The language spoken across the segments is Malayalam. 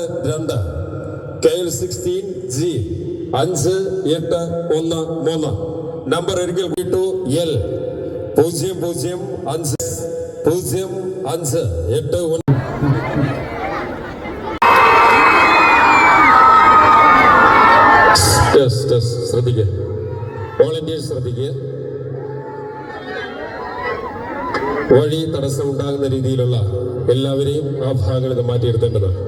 രണ്ട്. K L sixteen G. അഞ്ച് എട്ട് ഒന്ന് മൂന്ന്. നമ്പർ ഒരിക്കൽ കിട്ടു എൽ. പൂജ്യം പൂജ്യം അഞ്ച്. പൂജ്യം അഞ്ച് എട്ട് ഒന്ന്. വഴി തടസ്സം ഉണ്ടാകുന്ന രീതിയിലുള്ള എല്ലാവരെയും ആ ഭാഗങ്ങളിൽ മാറ്റിയെടുത്തേണ്ടതാണ്.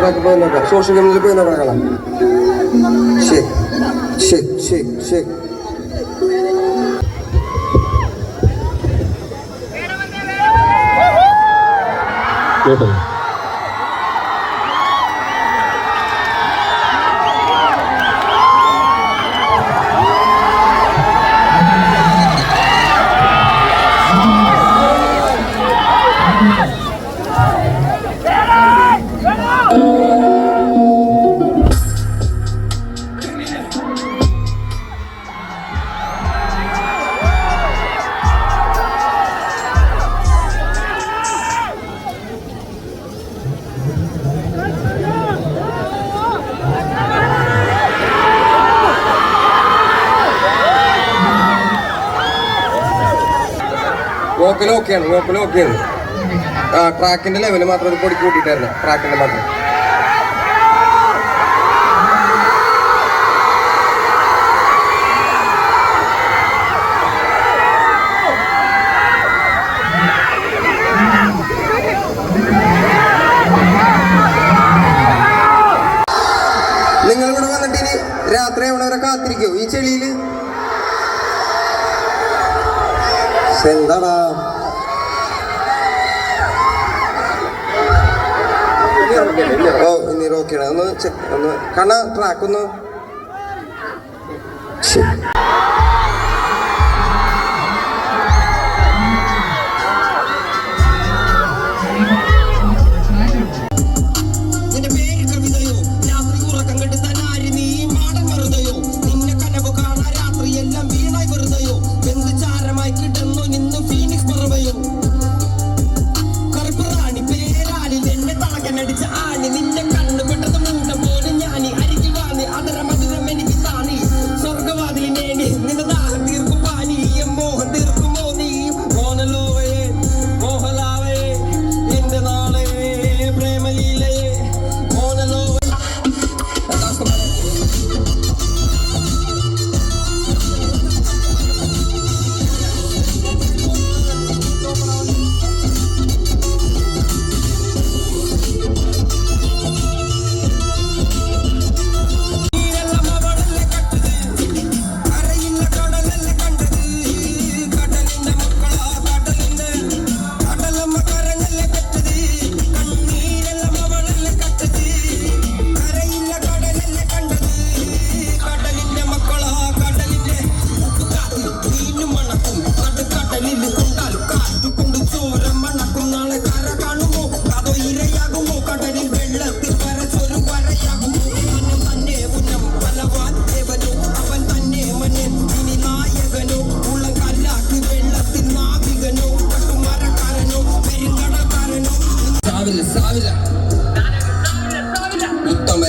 ട്രാക്ക് പോയി നോക്കാം. സോഷ്യൽ മീഡിയയിൽ പോയി നോക്കാം കാണാം ഷേക്ക് ഷേക്ക് ഷേക്ക് ഷേക്ക് കേട്ടോ? വോക്കൽ ഓക്കെയാണ് വോക്കൽ ഓക്കെയാണ് ആ ട്രാക്കിന്റെ ലെവൽ മാത്രം ഒരു പൊടി കൂട്ടിയിട്ടായിരുന്നു ട്രാക്കിന്റെ മാത്രം. നിങ്ങൾ ഇവിടെ വന്നിട്ട് രാത്രി കാത്തിരിക്കോ? ഈ ചെളിയിൽ? ശ്ശെ, എന്താടാ? ഇനി ഓക്കെയാണ് ഒന്ന് ഒന്ന് കണ്ണ ട്രാക്ക് ഒന്ന് ശ്ശെ.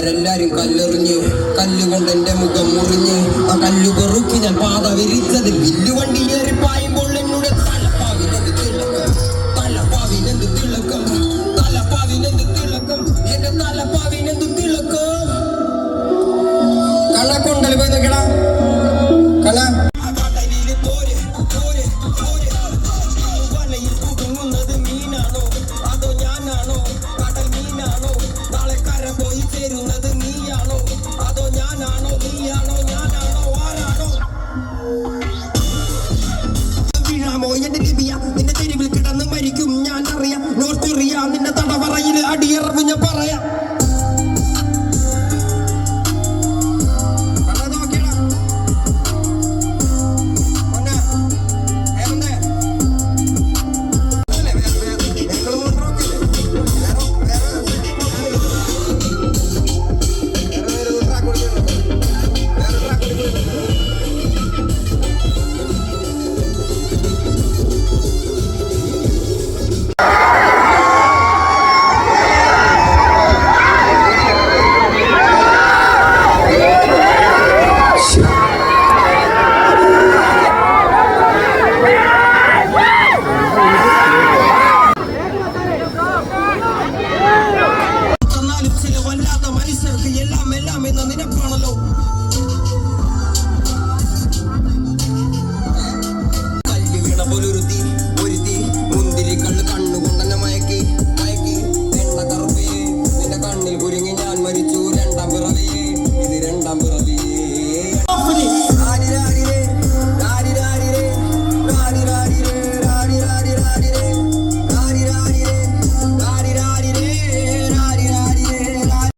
അവരെല്ലാരും കല്ലെറിഞ്ഞ് കല്ലുകൊണ്ട് എന്റെ മുഖം മുറിഞ്ഞ് ആ കല്ലു പെറുക്കി ഞാൻ പാത വിരിച്ചത് വില്ലുവണ്ടി ഏറി പായുമ്പോൾ എന്നോട് തലപ്പാ